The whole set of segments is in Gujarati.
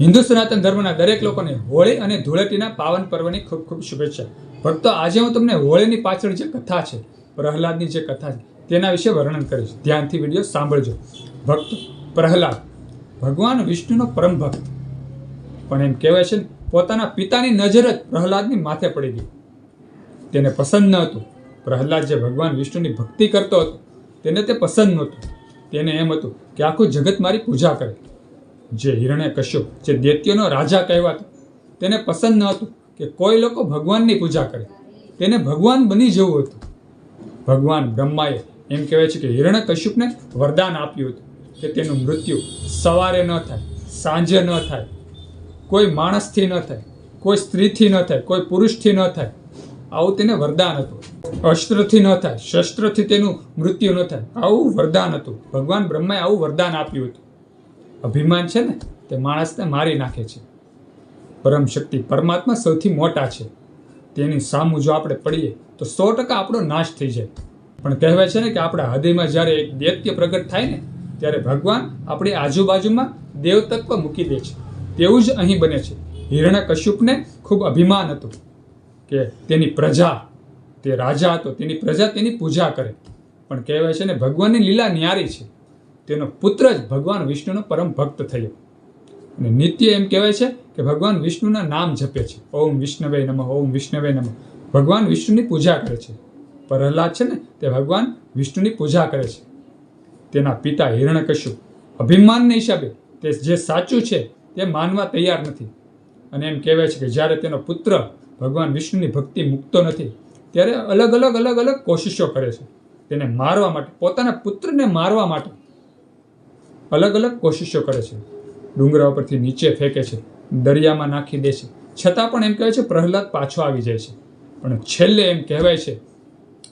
હિન્દુ સનાતન ધર્મના દરેક લોકોને હોળી અને ધૂળેટીના પાવન પર્વની ખૂબ ખૂબ શુભેચ્છા. ભક્તો, આજે હું તમને હોળીની પાછળ જે કથા છે, પ્રહલાદની જે કથા છે, તેના વિશે વર્ણન કરીશ. ધ્યાનથી વીડિયો સાંભળજો. ભક્ત, પ્રહલાદ, ભગવાન વિષ્ણુનો પરમ ભક્ત. પણ એમ કહેવાય છે પોતાના પિતાની નજર જ પ્રહલાદની માથે પડી ગઈ. તેને પસંદ ન હતું. પ્રહલાદ જે ભગવાન વિષ્ણુની ભક્તિ કરતો હતો, તેને તે પસંદ નહોતું. તેને એમ હતું કે આખું જગત મારી પૂજા કરે. જે હિરણ્ય કશ્યપ, જે દૈત્યનો રાજા કહેવાતો, તેને પસંદ ન હતું કે કોઈ લોકો ભગવાનની પૂજા કરે. તેને ભગવાન બની જવું હતું. ભગવાન બ્રહ્માએ એમ કહેવાય છે કે હિરણ્ય કશ્યપને વરદાન આપ્યું હતું કે તેનું મૃત્યુ સવારે ન થાય, સાંજે ન થાય, કોઈ માણસથી ન થાય, કોઈ સ્ત્રીથી ન થાય, કોઈ પુરુષથી ન થાય. આવું તેને વરદાન હતું. અસ્ત્રથી ન થાય, શસ્ત્રથી તેનું મૃત્યુ ન થાય. આવું વરદાન હતું. ભગવાન બ્રહ્માએ આવું વરદાન આપ્યું હતું. અભિમાન છે ને, તે માણસને મારી નાખે છે. પરમ શક્તિ પરમાત્મા સૌથી મોટા છે. તેની સામું જો આપણે પડીએ, તો સો ટકા આપણો નાશ થઈ જાય. પણ કહેવાય છે ને કે આપણા હૃદયમાં જ્યારે એક દૈત્ય પ્રગટ થાય ને, ત્યારે ભગવાન આપણી આજુબાજુમાં દેવતત્વ મૂકી દે છે. તેવું જ અહીં બને છે. હિરણ્ય કશ્યપને ખૂબ અભિમાન હતું કે તેની પ્રજા, તે રાજા હતો. તેની પ્રજા તેની પૂજા કરે. પણ કહેવાય છે ને, ભગવાનની લીલા ન્યારી છે. તેનો પુત્ર જ ભગવાન વિષ્ણુનો પરમ ભક્ત થયો. અને નિત્ય એમ કહેવાય છે કે ભગવાન વિષ્ણુના નામ જપે છે. ઓમ વિષ્ણવે નમઃ, ઓમ વિષ્ણવે નમઃ. ભગવાન વિષ્ણુની પૂજા કરે છે. પ્રહલાદ છે ને, તે ભગવાન વિષ્ણુની પૂજા કરે છે. તેના પિતા હિરણ્યકશુ અભિમાનને હિસાબે તે જે સાચું છે તે માનવા તૈયાર નથી. અને એમ કહેવાય છે કે જ્યારે તેનો પુત્ર ભગવાન વિષ્ણુની ભક્તિ મૂકતો નથી, ત્યારે અલગ અલગ અલગ અલગ કોશિશો કરે છે. તેને મારવા માટે, પોતાના પુત્રને મારવા માટે અલગ અલગ કોશિશો કરે છે. ડુંગરા ઉપરથી નીચે ફેંકે છે, દરિયામાં નાખી દે છે. છતાં પણ એમ કહેવાય છે, પ્રહલાદ પાછો આવી જાય છે. પણ છેલ્લે એમ કહેવાય છે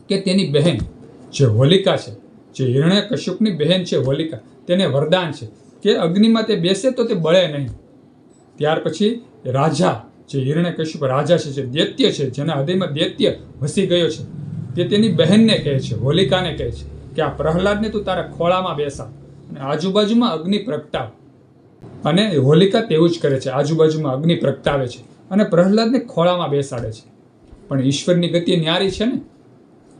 કે તેની બહેન જે હોલિકા છે, જે હિરણ્ય કશુકની બહેન છે હોલિકા, તેને વરદાન છે કે અગ્નિમાં તે બેસે તો તે બળે નહીં. ત્યાર પછી રાજા, જે હિરણ્ય કશુક રાજા છે, જે દૈત્ય છે, જેના હૃદયમાં દૈત્ય વસી ગયો છે, તે તેની બહેનને કહે છે, હોલિકાને કહે છે કે આ પ્રહલાદને તું તારા ખોળામાં બેસા. આજુબાજુમાં અગ્નિ પ્રગટાવ. અને હોલિકા તેવું જ કરે છે. આજુબાજુમાં અગ્નિ પ્રગટાવે છે અને પ્રહલાદને ખોળામાં બેસાડે છે. પણ ઈશ્વરની ગતિ ન્યારી છે ને?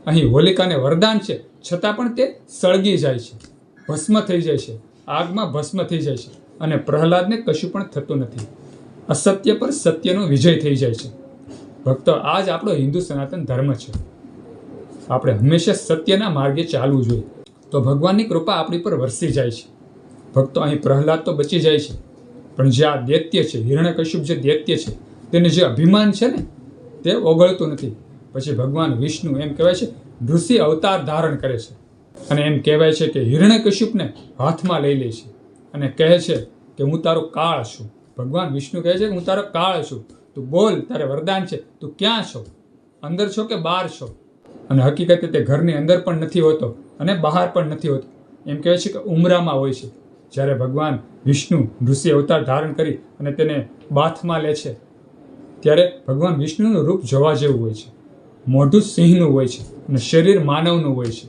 અહીં હોલિકાને વરદાન છે. છતાં પણ તે સળગી જાય છે. ભસ્મ થઈ જાય છે. આગમાં ભસ્મ થઈ જાય છે. અને પ્રહલાદને કશું પણ થતું નથી. અસત્ય પર સત્યનો વિજય થઈ જાય છે. ભક્તો આ જ આપણો હિન્દુ સનાતન ધર્મ છે. આપણે હંમેશા સત્યના માર્ગે ચાલવું જોઈએ. તો ભગવાનની કૃપા આપણી પર વરસી જાય છે. ભક્તો અહીં પ્રહલાદ તો બચી જાય છે. પણ જે આ દૈત્ય છે, હિરણ્યકશ્યપ જે દૈત્ય છે, તેને જે અભિમાન છે ને, તે ઓગળતું નથી. પછી ભગવાન વિષ્ણુ એમ કહેવાય છે, ઋષિ અવતાર ધારણ કરે છે. અને એમ કહેવાય છે કે હિરણ્યકશ્યપને હાથમાં લઈ લે છે. અને કહે છે કે, હું તારો કાળ છું. ભગવાન વિષ્ણુ કહે છે કે, હું તારો કાળ છું. તું બોલ, તારે વરદાન છે. તું ક્યાં છો? અંદર છો કે બહાર છો? અને હકીકતે તે ઘરની અંદર પણ નથી હોતો અને બહાર પણ નથી હોતો. એમ કહેવાય છે કે ઉમરામાં હોય છે. જ્યારે ભગવાન વિષ્ણુ ઋષિ અવતાર ધારણ કરી અને તેને બાથમાં લે છે, ત્યારે ભગવાન વિષ્ણુનું રૂપ જોવા જેવું હોય છે. મોઢું સિંહનું હોય છે અને શરીર માનવનું હોય છે.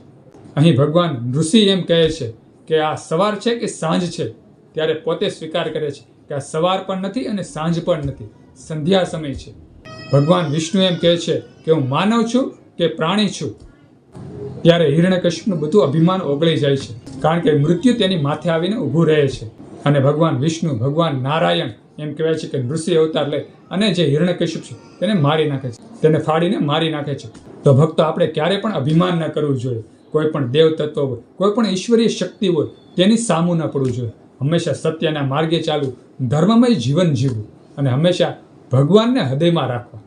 અહીં ભગવાન ઋષિ એમ કહે છે કે આ સવાર છે કે સાંજ છે? ત્યારે પોતે સ્વીકાર કરે છે કે આ સવાર પણ નથી અને સાંજ પણ નથી. સંધ્યા સમય છે. ભગવાન વિષ્ણુ એમ કહે છે કે હું માનવ છું કે પ્રાણી છું, ત્યારે હિરણ્યકશ્યપનું બધું અભિમાન ઓગળી જાય છે, કારણ કે મૃત્યુ તેની માથે આવીને ઊભું રહે છે. અને ભગવાન વિષ્ણુ, ભગવાન નારાયણ એમ કહેવાય છે કે નૃષિ અવતાર લે અને જે હિરણ્યકશ્યપ છે તેને મારી નાખે છે, તેને ફાડીને મારી નાખે છે. તો ભક્તો, આપણે ક્યારે પણ અભિમાન ન કરવું જોઈએ. કોઈ પણ દેવ તત્વ હોય, કોઈ પણ ઈશ્વરીય શક્તિ હોય, તેની સામું ન પડવું જોઈએ. હંમેશા સત્યના માર્ગે ચાલવું, ધર્મમય જીવન જીવવું. અને હંમેશા ભગવાનને હૃદયમાં રાખવા,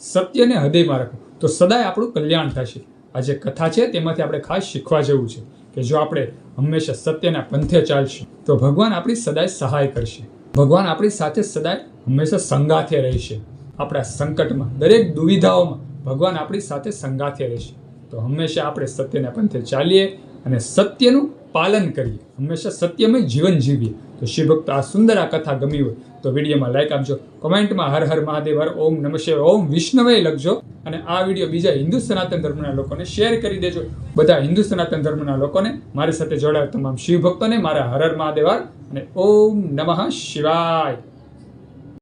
સત્યને હૃદયમાં રાખવું. તો સદાય આપણું કલ્યાણ થશે. આ જે કથા છે તેમાંથી આપણે ખાસ શીખવા જેવું છે કે જો આપણે હંમેશા સત્યના પંથે ચાલશું, તો ભગવાન આપણી સદાય સહાય કરશે. ભગવાન આપણી સાથે સદાય હંમેશા સંગાથે રહેશે. આપણા સંકટમાં, દરેક દુવિધાઓમાં ભગવાન આપણી સાથે સંગાથે રહેશે. તો હંમેશા આપણે સત્યના પંથે ચાલીએ અને સત્યનું પાલન કરીએ. હંમેશા સત્યમય જીવન જીવીએ. તો ભક્ત આ સુંદર આ કથા ગમી હોય તો વિડીયોમાં લાઈક આપજો. કોમેન્ટમાં હર હર મહાદેવ, હર ઓમ નમશે ઓમ વિષ્ણવે લખજો. અને આ વીડિયો બીજા હિન્દુ સનાતન ધર્મના લોકોને શેર કરી દેજો. બધા હિન્દુ સનાતન ધર્મના લોકોને મારી સાથે જોડાયેલા તમામ શિવ ભક્તોને મારા હર હર મહાદેવ અને ઓમ નમઃ શિવાય.